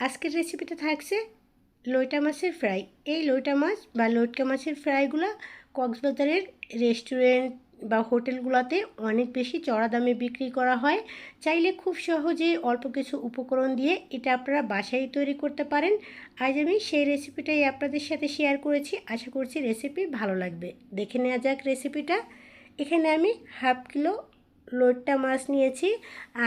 আজকের রেসিপিটা থাকছে লইটা মাছের ফ্রাই এই লইটা মাছ বা লইটকা মাছের ফ্রাইগুলো কক্সবাজারের রেস্টুরেন্ট বা হোটেলগুলোতে অনেক বেশি চড়া দামে বিক্রি করা হয়। চাইলে খুব সহজেই অল্প কিছু উপকরণ দিয়ে এটা আপনারা বাসায় তৈরি করতে পারেন। আজ আমি সেই রেসিপিটাই আপনাদের সাথে শেয়ার করেছি। আশা করছি রেসিপি ভালো লাগবে। দেখে নেওয়া যাক রেসিপিটা এখানে আমি হাফ কিলো লোটটা মাছ নিয়েছি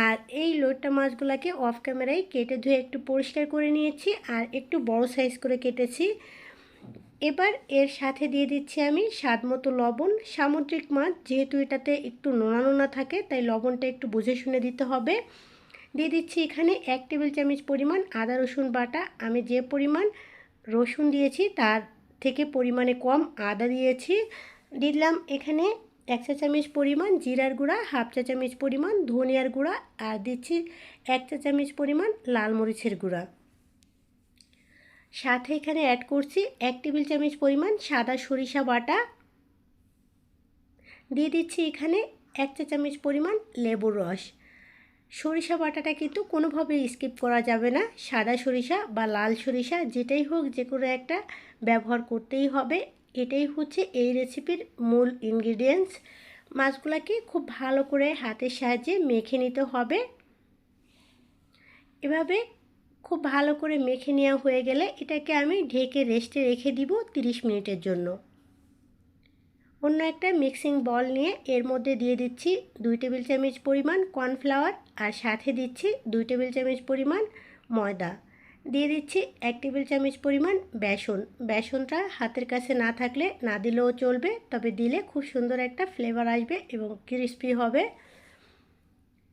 আর এই লোটটা মাছগুলোকে অফ ক্যামেরায় কেটে ধুয়ে একটু পরিষ্কার করে নিয়েছি আর একটু বড় সাইজ করে কেটেছি। এবার এর সাথে দিয়ে দিচ্ছি আমি স্বাদ মতো লবণ। সামুদ্রিক মাছ, যেহেতু এটাতে একটু নোনা নোনা থাকে, তাই লবণটা একটু বুঝে শুনে দিতে হবে। দিয়ে দিচ্ছি এখানে এক টেবিল চামচ পরিমাণ আদা, রসুন বাটা। আমি যে পরিমাণ রসুন দিয়েছি, তার থেকে পরিমাণে কম আদা দিয়েছি। দিলাম এখানে এক চা চামচ পরিমাণ জিরার গুঁড়া, হাফ চা চামচ পরিমাণ ধনিয়ার গুঁড়া আর দিচ্ছি এক চা চামচ পরিমাণ লাল মরিচের গুঁড়া। সাথে এখানে অ্যাড করছি এক টেবিল চামচ পরিমাণ সাদা সরিষা বাটা। দিয়ে দিচ্ছি এখানে এক চা চামচ পরিমাণ লেবুর রস। সরিষা বাটাটা কিন্তু কোনোভাবে স্কিপ করা যাবে না। সাদা সরিষা বা লাল সরিষা যেটাই হোক যে কোনো একটা ব্যবহার করতেই হবে। এটাই হচ্ছে এই রেসিপির মূল ইনগ্রিডিয়েন্টস মাছগুলোকে খুব ভালো করে হাতের সাহায্যে মেখে নিতে হবে। এভাবে খুব ভালো করে মেখে নেওয়া হয়ে গেলে এটাকে আমি ঢেকে রেস্টে রেখে দিব 30 মিনিটের জন্য। অন্য একটা মিক্সিং বল নিয়ে এর মধ্যে দিয়ে দিচ্ছি দুই টেবিল চামচ পরিমাণ কর্নফ্লাওয়ার আর সাথে দিচ্ছি দুই টেবিল চামচ পরিমাণ ময়দা। দিয়ে দিচ্ছি এক টেবিল চামচ পরিমাণ বেসন। বেসনটা হাতের কাছে না থাকলে না দিলেও চলবে, তবে দিলে খুব সুন্দর একটা ফ্লেভার আসবে এবং ক্রিস্পি হবে।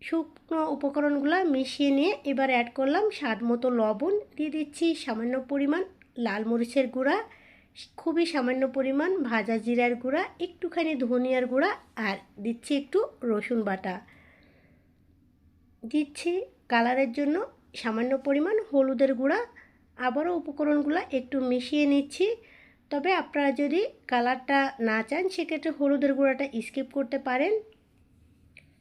শুকনো উপকরণগুলো মিশিয়ে নিয়ে এবার অ্যাড করলাম স্বাদ মতো লবণ। দিয়ে দিচ্ছি সামান্য পরিমাণ লাল মরিচের গুঁড়া, খুবই সামান্য পরিমাণ ভাজা জিরার গুঁড়া, একটুখানি ধনিয়ার গুঁড়া আর দিচ্ছি একটু রসুন বাটা। দিচ্ছি কালারের জন্য সামান্য পরিমাণ হলুদের গুঁড়া, আবারও উপকরণগুলো একটু মিশিয়ে নিচ্ছি। তবে আপনারা যদি কালারটা না চান, সেক্ষেত্রে হলুদের গুঁড়াটা স্কিপ করতে পারেন।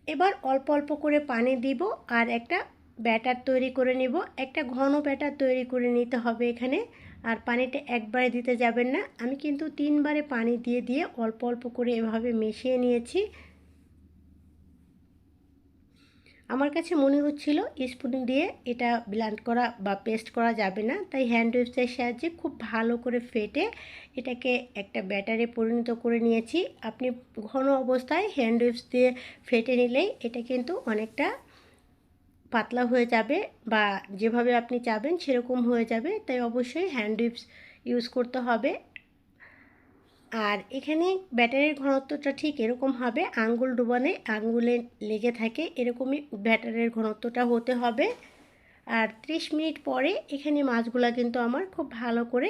এবার অল্প অল্প করে পানি দিব আর একটা ব্যাটার তৈরি করে নিব। একটা ঘন ব্যাটার তৈরি করে নিতে হবে এখানে। আর পানিটা একবারে দিতে যাবেন না। আমি কিন্তু তিনবারে পানি দিয়ে দিয়ে অল্প অল্প করে এভাবে মিশিয়ে নিয়েছি। আমার কাছে মনে হচ্ছিল স্পুন দিয়ে এটা ব্লান্ড করা বা পেস্ট করা যাবে না, তাই হ্যান্ড ওয়েবসের সাহায্যে খুব ভালো করে ফেটে এটাকে একটা ব্যাটারে পরিণত করে নিয়েছি। আপনি ঘন অবস্থায় হ্যান্ড ওয়েবস দিয়ে ফেটে নিলেই এটা কিন্তু অনেকটা পাতলা হয়ে যাবে বা যেভাবে আপনি চাবেন সেরকম হয়ে যাবে, তাই অবশ্যই হ্যান্ড ওয়েবস ইউজ করতে হবে। আর এখানে ব্যাটারির ঘনত্বটা ঠিক এরকম হবে। আঙ্গুল ডুবানে আঙ্গুলে লেগে থাকে এরকমই ব্যাটারের ঘনত্বটা হতে হবে। আর 30 মিনিট পরে এখানে মাছগুলা কিন্তু আমার খুব ভালো করে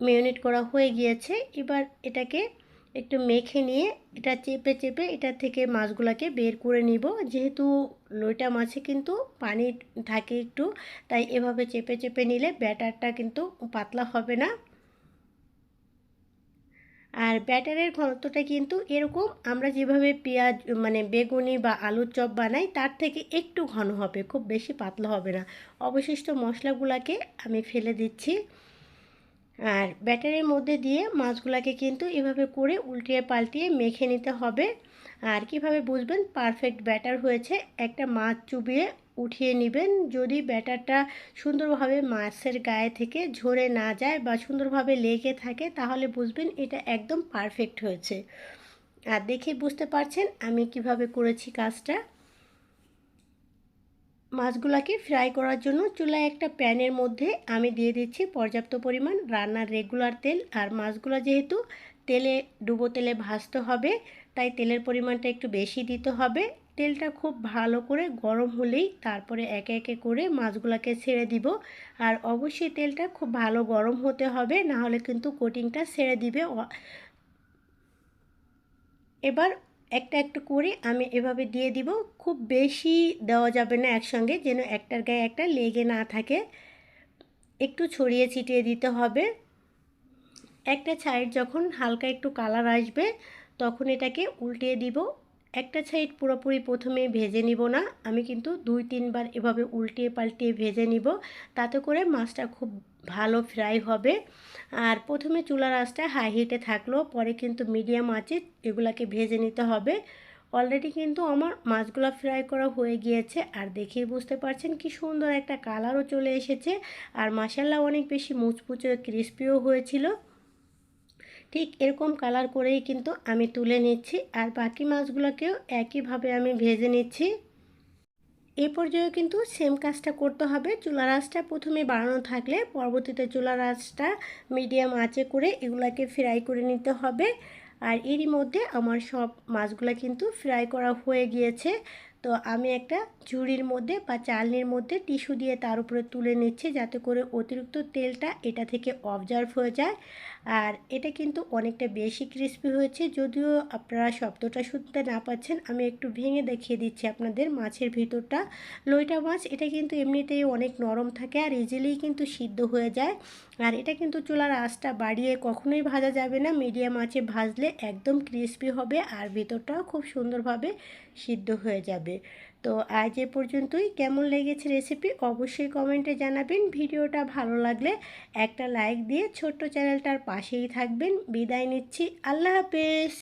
মেরিনেট করা হয়ে গিয়েছে। এবার এটাকে একটু মেখে নিয়ে এটা চেপে চেপে এটা থেকে মাছগুলাকে বের করে নিব। যেহেতু লইটা মাছে কিন্তু পানি থাকে একটু, তাই এভাবে চেপে চেপে নিলে ব্যাটারটা কিন্তু পাতলা হবে না। আর ব্যাটারের ঘনত্বটা কিন্তু এরকম। আমরা যেভাবে পেঁয়াজ মানে বেগুনি বা আলুর চপ বানাই, তার থেকে একটু ঘন হবে, খুব বেশি পাতলা হবে না। অবশিষ্ট মশলাগুলোকে আমি ফেলে দিচ্ছি। আর ব্যাটারের মধ্যে দিয়ে মাছগুলোকে কিন্তু এভাবে করে উল্টিয়ে পাল্টিয়ে মেখে নিতে হবে। আর কীভাবে বুঝবেন? পারফেক্ট ব্যাটার হয়েছে একটা মাছ চুবিয়ে উঠিয়ে নেবেন। যদি ব্যাটারটা সুন্দরভাবে মাছের গায়ে থেকে ঝরে না যায় বা সুন্দরভাবে লেগে থাকে, তাহলে বুঝবেন এটা একদম পারফেক্ট হয়েছে। আর দেখে বুঝতে পারছেন আমি কীভাবে করেছি কাজটা? মাছগুলোকে ফ্রাই করার জন্য চুলায় একটা প্যানের মধ্যে আমি দিয়ে দিচ্ছি পর্যাপ্ত পরিমাণ রান্নার রেগুলার তেল। আর মাছগুলো যেহেতু তেলে, ডুবো তেলে ভাজতে হবে, তাই তেলের পরিমাণটা একটু বেশি দিতে হবে। তেলটা খুব ভালো করে গরম হলেই তারপরে একে একে করে মাছগুলোকে ছেড়ে দিব। আর অবশ্যই তেলটা খুব ভালো গরম হতে হবে, না হলে কিন্তু কোটিংটা ছেড়ে দিবে। এবার একটা একটা করে আমি এভাবে দিয়ে দিব। খুব বেশি দেওয়া যাবে না একসঙ্গে, যেন একটার গায়ে একটা লেগে না থাকে। একটু ছড়িয়ে ছিটিয়ে দিতে হবে। একটা ছাইড যখন হালকা একটু কালার আসবে, তখন এটাকে উল্টিয়ে দিব। একটা সাইড পুরোপুরি প্রথমে ভেজে নিব না, আমি কিন্তু দুই তিনবার এভাবে উল্টিয়ে পাল্টিয়ে ভেজে নিব, তাতে করে মাছটা খুব ভালো ফ্রাই হবে। আর প্রথমে চুলার আঁচটা হাই হিটে থাকল, পরে কিন্তু মিডিয়াম আঁচে এগুলাকে ভেজে নিতে হবে। অলরেডি কিন্তু আমার মাছগুলো ফ্রাই করা হয়ে গিয়েছে, আর দেখেই বুঝতে পারছেন কি সুন্দর একটা কালারও চলে এসেছে। আর মাসাল্লা অনেক বেশি মুচমুচে, ক্রিস্পিও হয়েছিল। ঠিক এরকম কালার করেই কিন্তু আমি তুলে নিচ্ছি। আর বাকি মাছগুলোকেও একইভাবে আমি ভেজে নিচ্ছি। এই পর্যায়ে কিন্তু সেম কাজটা করতে হবে। চুলা আঁচটা প্রথমে বাড়ানো থাকলে পরবর্তীতে চুলা আঁচটা মিডিয়াম আঁচে করে এগুলাকে ফ্রাই করে নিতে হবে। আর এরই মধ্যে আমার সব মাছগুলো কিন্তু ফ্রাই করা হয়ে গিয়েছে। তো আমি একটা ঝুড়ির মধ্যে বা চালনির মধ্যে টিস্যু দিয়ে তার উপরে তুলে নিচ্ছি যাতে করে অতিরিক্ত তেলটা এটা থেকে অবজার্ভ হয়ে যায়। আর এটা কিন্তু অনেকটা বেশি ক্রিস্পি হয়েছে যদিও আপনারা শব্দটা শুনতে না পাচ্ছেন। আমি একটু ভেঙে দেখিয়ে দিচ্ছি আপনাদের মাছের ভিতরটা। লইটা মাছ এটা কিন্তু এমনিতেই অনেক নরম থাকে আর ইজিলি কিন্তু সিদ্ধ হয়ে যায়। আর এটা কিন্তু চুলার আঁচটা বাড়িয়ে কখনোই ভাজা যাবে না। মিডিয়াম আঁচে ভাজলে একদম ক্রিস্পি হবে আর ভিতরটাও খুব সুন্দরভাবে সিদ্ধ হয়ে যাবে। তো আজ এ পর্যন্তই। কেমন লেগেছে রেসিপি অবশ্যই কমেন্টে জানাবেন। ভিডিওটা ভালো লাগলে একটা লাইক দিয়ে ছোট্ট চ্যানেলটার পাশেই থাকবেন। বিদায় নিচ্ছি। আল্লাহ হাফেজ।